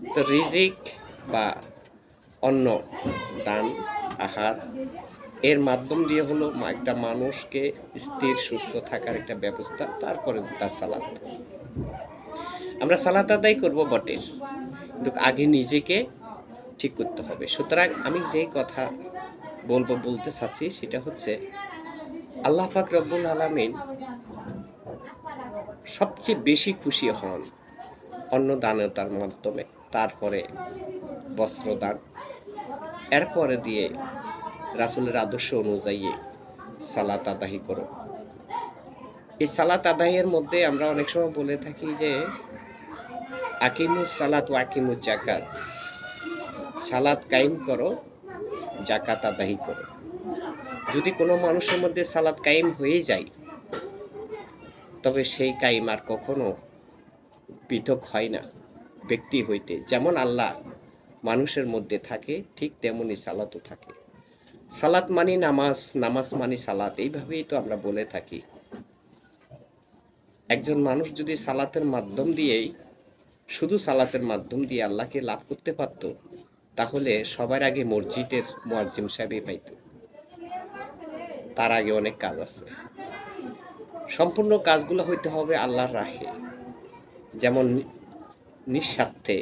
তো রিজিক বা অন্য দান, আহার, এর মাধ্যম দিয়ে হলো একটা মানুষকে স্থির, সুস্থ থাকার একটা ব্যবস্থা, তারপরে তার সালাত। আমরা সালাত আদায় করব বটে কিন্তু আগে নিজেকে ঠিক করতে হবে। সুতরাং আমি যেই কথা বলব, বলতে চাচ্ছি, সেটা হচ্ছে আল্লাহ পাক রব্বুল আলমিন সবচেয়ে বেশি খুশি হন অন্নদানতার মাধ্যমে। তারপরে বস্ত্রদান। এরপরে দিয়ে রাসুলের আদর্শ অনুযায়ী সালাত আদাহি করো। এই সালাত আদাহের মধ্যে আমরা অনেক সময় বলে থাকি যে, আকিমুস সালাত ও আকিমুস জাকাত সালাত কায়েম করো জাকাত আদাহি করো। যদি কোনো মানুষের মধ্যে সালাত কায়েম হয়ে যায়, তবে সেই কায়েম আর কখনো পৃথক হয় না। ব্যক্তি হইতে যেমন আল্লাহ মানুষের মধ্যে থাকে, ঠিক তেমনই সালাতও থাকে। সালাত মানি নামাজ নামাজ মানি সালাত, এইভাবেই তো আমরা বলে থাকি। একজন মানুষ যদি সালাতের মাধ্যম দিয়েই, শুধু সালাতের মাধ্যম দিয়ে আল্লাহকে লাভ করতে পারত, তাহলে সবার আগে মসজিদের মোয়াজ্জিম সাহেবই পাইত। তার আগে অনেক কাজ আছে। সম্পূর্ণ কাজগুলো হইতে হবে আল্লাহর রাহে। যেমন নিঃস্বার্থে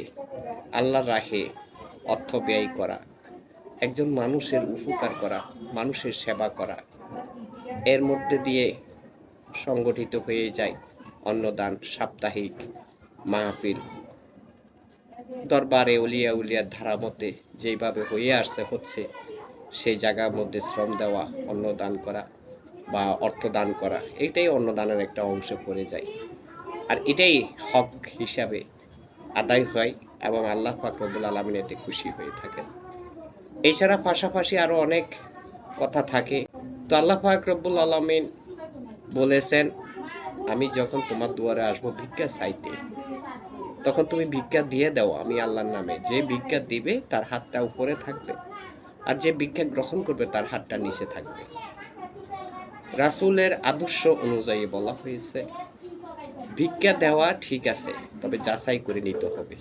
আল্লাহর রাহে অর্থ ব্যয় করা, একজন মানুষের উপকার করা, মানুষের সেবা করা, এর মধ্যে দিয়ে সংগঠিত হয়ে যায় অন্নদান, সাপ্তাহিক, মাহফিল। দরবারে উলিয়া উলিয়ার ধারা মতে যেইভাবে হয়ে আসছে, হচ্ছে সেই জায়গার মধ্যে শ্রম দেওয়া, অন্নদান করা বা অর্থদান করা, এটাই অন্নদানের একটা অংশ পড়ে যায়। আর এটাই হক হিসাবে আদায় হয় এবং আল্লাহ ফাকরবুল আলমিন এতে খুশি হয়ে থাকেন। এছাড়া পাশাপাশি আরও অনেক কথা থাকে। তো আল্লাহ ফাকরবুল আলমিন বলেছেন, আমি যখন তোমার দুয়ারে আসব ভিক্ষা চাইতে, তখন তুমি ভিক্ষা দিয়ে দাও আমি আল্লাহর নামে। যে ভিক্ষা দিবে তার হাতটা উপরে থাকবে আর যে ভিক্ষা গ্রহণ করবে তার হাতটা নিচে থাকবে। রাসূলের আদর্শ অনুযায়ী বলা হয়েছে ভিক্ষা দেওয়া ঠিক আছে, তবে যাচাই করে নিতে হবে।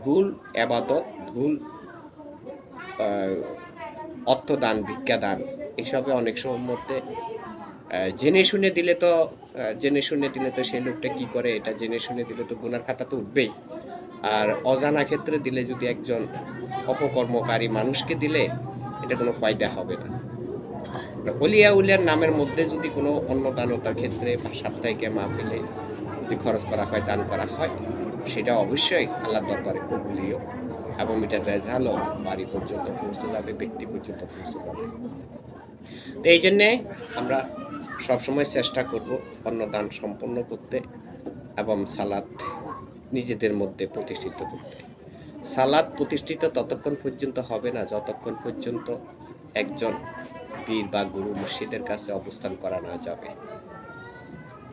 ভুল আবাদত, ভুল অর্থদান, ভিক্ষাদান, এসবে অনেক সময় মধ্যে জেনে শুনে দিলে তো জেনে শুনে দিলে তো সেই লোকটা কী করে, এটা জেনে শুনে দিলে তো গুনার খাতা তো উঠবেই। আর অজানা ক্ষেত্রে দিলে যদি একজন অপকর্মকারী মানুষকে দিলে, এটা কোনো ফায়দা হবে না। অলিয়া উলিয়ার নামের মধ্যে যদি কোনো অন্নদানতার ক্ষেত্রে বা সাপ্তাহিকে মাহফিলে যদি খরচ করা হয়, দান করা হয়, সেটা অবশ্যই আল্লাহ দরবারে কবুলীয় এবং এটা রেজালও বাড়ি পর্যন্ত পৌঁছে যাবে, ব্যক্তি পর্যন্ত পৌঁছে যাবে। তো এই জন্যে আমরা সবসময় চেষ্টা করব অন্নদান সম্পন্ন করতে এবং সালাদ নিজেদের মধ্যে প্রতিষ্ঠিত করতে। সালাদ প্রতিষ্ঠিত ততক্ষণ পর্যন্ত হবে না, যতক্ষণ পর্যন্ত একজন পীর বা গুরু মুর্শিদের কাছে অবস্থান করা না যাবে।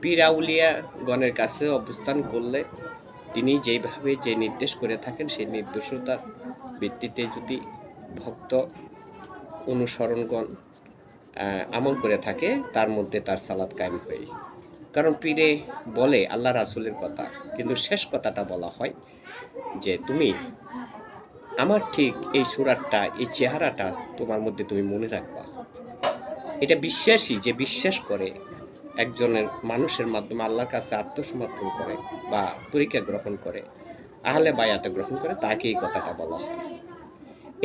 পীর আউলিয়া গণের কাছে অবস্থান করলে তিনি যেইভাবে যে নির্দেশ করে থাকেন, সেই নির্দেশতার ভিত্তিতে যদি ভক্ত অনুসরণগণ আমল করে থাকে, তার মধ্যে তার সালাদ কায়েম হয় কারণ পীরে বলে আল্লাহ রাসুলের কথা, কিন্তু শেষ কথাটা বলা হয় যে, তুমি আমার ঠিক এই সুরাটটা এই চেহারাটা তোমার মধ্যে তুমি মনে রাখবা। এটা বিশ্বাসী যে বিশ্বাস করে একজনের মানুষের মাধ্যমে আল্লাহর কাছে আত্মসমর্পণ করে বা পরীক্ষা গ্রহণ করে, আহলে বায়াতে গ্রহণ করে, তাকে এই কথাটা বলা হয়।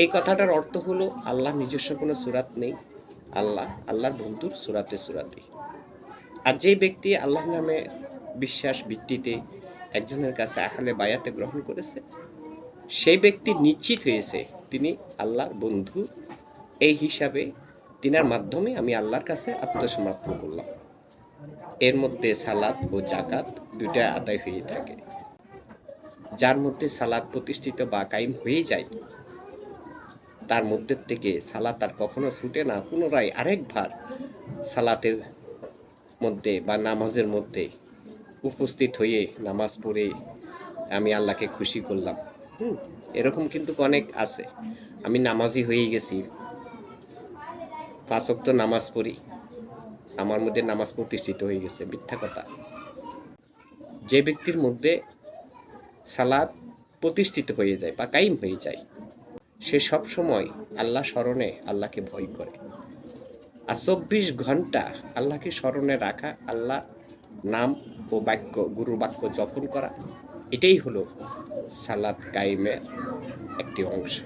এই কথাটার অর্থ হলো আল্লাহ নিজস্ব কোনো সুরাত নেই, আল্লাহ, আল্লাহর বন্ধুর সুরাতে সুরাতে আর যে ব্যক্তি আল্লাহ নামে বিশ্বাস ভিত্তিতে একজনের কাছে আহলে বায়াতে গ্রহণ করেছে, সেই ব্যক্তি নিশ্চিত হয়েছে তিনি আল্লাহর বন্ধু, এই হিসাবে তিনার মাধ্যমে আমি আল্লাহর কাছে আত্মসমর্পণ করলাম। এর মধ্যে সালাদ ও জাকাত দুইটা আদায় হয়ে থাকে। যার মধ্যে সালাদ প্রতিষ্ঠিত বা কায়েম হয়ে যায়, তার মধ্যে থেকে সালাত আর কখনো ছুটে না, পুনরায় আরেকবার সালাতের মধ্যে বা নামাজের মধ্যে উপস্থিত হয়ে নামাজ পড়ে আমি আল্লাহকে খুশি করলাম। হুম, এরকম কিন্তু অনেক আছে। আমি নামাজি হয়ে গেছি। পাঁচ ওয়াক্ত নামাজ পড়ি। আমার মধ্যে নামাজ প্রতিষ্ঠিত হয়ে গেছে, মিথ্যা কথা। যে ব্যক্তির মধ্যে সালাদ প্রতিষ্ঠিত হয়ে যায় বা কায়েম হয়ে যায়, সে সব সময় আল্লাহ স্মরণে আল্লাহকে ভয় করে। আর চব্বিশ ঘণ্টা আল্লাহকে স্মরণে রাখা, আল্লাহ নাম ও বাক্য গুরু বাক্য জপন করা, এটাই হলো সালাদ কায়েমের একটি অংশ।